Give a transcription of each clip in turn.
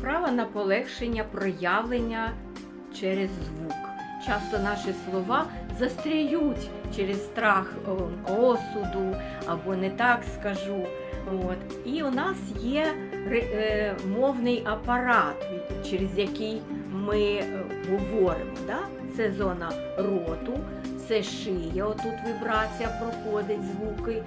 вправа на полегшення проявлення через звук. Часто наші слова застряють через страх осуду або не так скажу. От. І у нас є е, мовний апарат, через який ми е, говоримо. Да? Це зона роту, це шия, отут вібрація проходить звуки.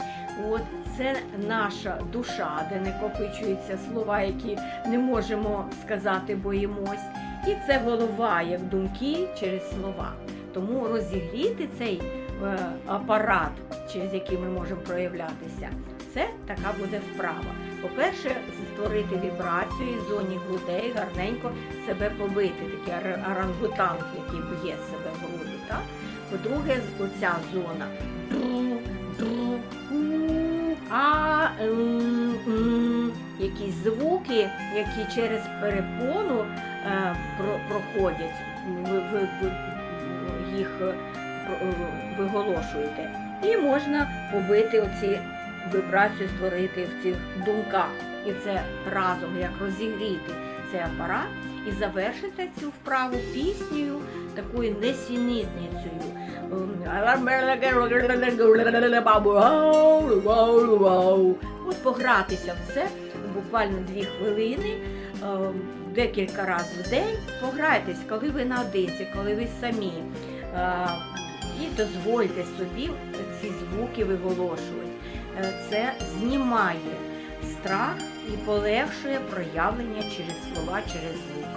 От це наша душа, де накопичуються слова, які не можемо сказати, боїмось. І це голова, як думки через слова. Тому розігріти цей е, апарат, через який ми можемо проявлятися, це така буде вправа. По-перше, створити вібрацію в зоні грудей, гарненько себе побити, ар- орангутанг, який б'є себе в груди. По-друге, оця зона. А, якісь звуки, які через перепону е, про- проходять, ви їх е, е, виголошуєте. І можна побити оці вібрацію, створити в цих думках. І це разом як розігріти цей апарат і завершити цю вправу піснею, такою несінітницею. От погратися в це буквально дві хвилини, е, декілька разів в день. Пограйтесь, коли ви наодинці, коли ви самі. Е, І дозвольте собі ці звуки виголошувати. Е, Це знімає страх і полегшує проявлення через слова, через звук.